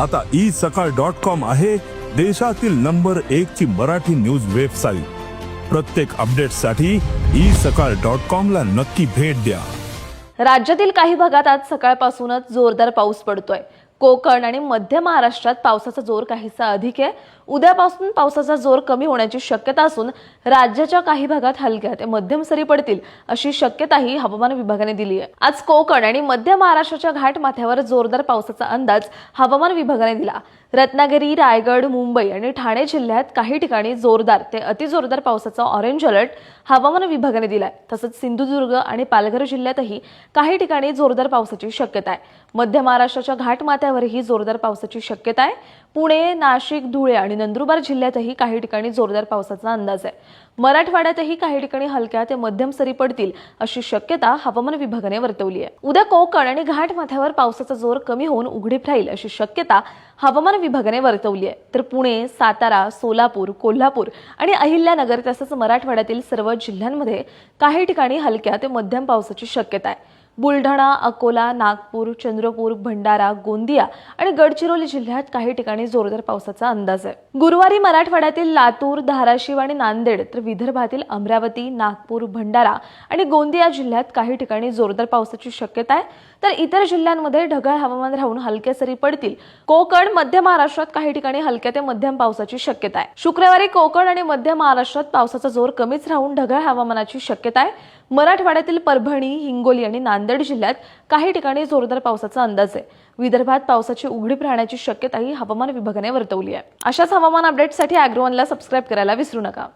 आता ई सकाळ dot com आहे देशातील नंबर एक ची मराठी न्यूज वेबसाईट प्रत्येक अपडेटसाठी ई सकाळ डॉट कॉम ला नक्की भेट द्या. राज्यातील काही भागात आज सकाळपासूनच जोरदार पाऊस पडतोय. कोकण आणि मध्य महाराष्ट्रात पावसाचा जोर काहीसा अधिक आहे. उद्यापासून पावसाचा जोर कमी होण्याची शक्यता असून राज्याच्या काही भागात हलक्या ते मध्यम सरी पडतील अशी शक्यताही हवामान विभागाने दिली आहे. आज कोकण आणि मध्य महाराष्ट्राच्या घाट माथ्यावर जोरदार पावसाचा अंदाज हवामान विभागाने दिला. रत्नागिरी रायगड मुंबई आणि ठाणे जिल्ह्यात काही ठिकाणी जोरदार ते अतिजोरदार पावसाचा ऑरेंज अलर्ट हवामान विभागाने दिलाय. तसंच सिंधुदुर्ग आणि पालघर जिल्ह्यातही काही ठिकाणी जोरदार पावसाची शक्यता आहे. मध्य महाराष्ट्राच्या किनाऱ्यावरही जोरदार पावसाची शक्यता आहे. पुणे नाशिक धुळे आणि नंदुरबार जिल्ह्यातही काही ठिकाणी जोरदार पावसाचा अंदाज आहे. मराठवाड्यातही काही ठिकाणी हलक्या ते मध्यम सरी पडतील अशी शक्यता हवामान विभागाने वर्तवली आहे. उद्या कोकण आणि घाटमाथ्यावर पावसाचा जोर कमी होऊन उघडीप राहील अशी शक्यता हवामान विभागाने वर्तवली आहे. तर पुणे सातारा सोलापूर कोल्हापूर आणि अहिल्यानगर तसंच मराठवाड्यातील सर्व जिल्ह्यांमध्ये काही ठिकाणी हलक्या ते मध्यम पावसाची शक्यता आहे. बुलढाणा अकोला नागपूर चंद्रपूर भंडारा गोंदिया आणि गडचिरोली जिल्ह्यात काही ठिकाणी जोरदार पावसाचा अंदाज आहे. गुरुवारी मराठवाड्यातील लातूर धाराशिव आणि नांदेड तर विदर्भातील अमरावती नागपूर भंडारा आणि गोंदिया जिल्ह्यात काही ठिकाणी जोरदार पावसाची शक्यता आहे. तर इतर जिल्ह्यांमध्ये ढगाळ हवामान राहून हलक्या सरी पडतील. कोकण मध्य महाराष्ट्रात काही ठिकाणी हलक्या ते मध्यम पावसाची शक्यता आहे. शुक्रवारी कोकण आणि मध्य महाराष्ट्रात पावसाचा जोर कमीच राहून ढगाळ हवामानाची शक्यता आहे. मराठवाड्यातील परभणी हिंगोली आणि नांदेड जिल्ह्यात काही ठिकाणी जोरदार पावसाचा अंदाज आहे. विदर्भात पावसाची उघडीप राहण्याची शक्यताही हवामान विभागाने वर्तवली आहे. अशाच हवामान अपडेटसाठी अॅग्रोवनला सबस्क्राईब करायला विसरू नका.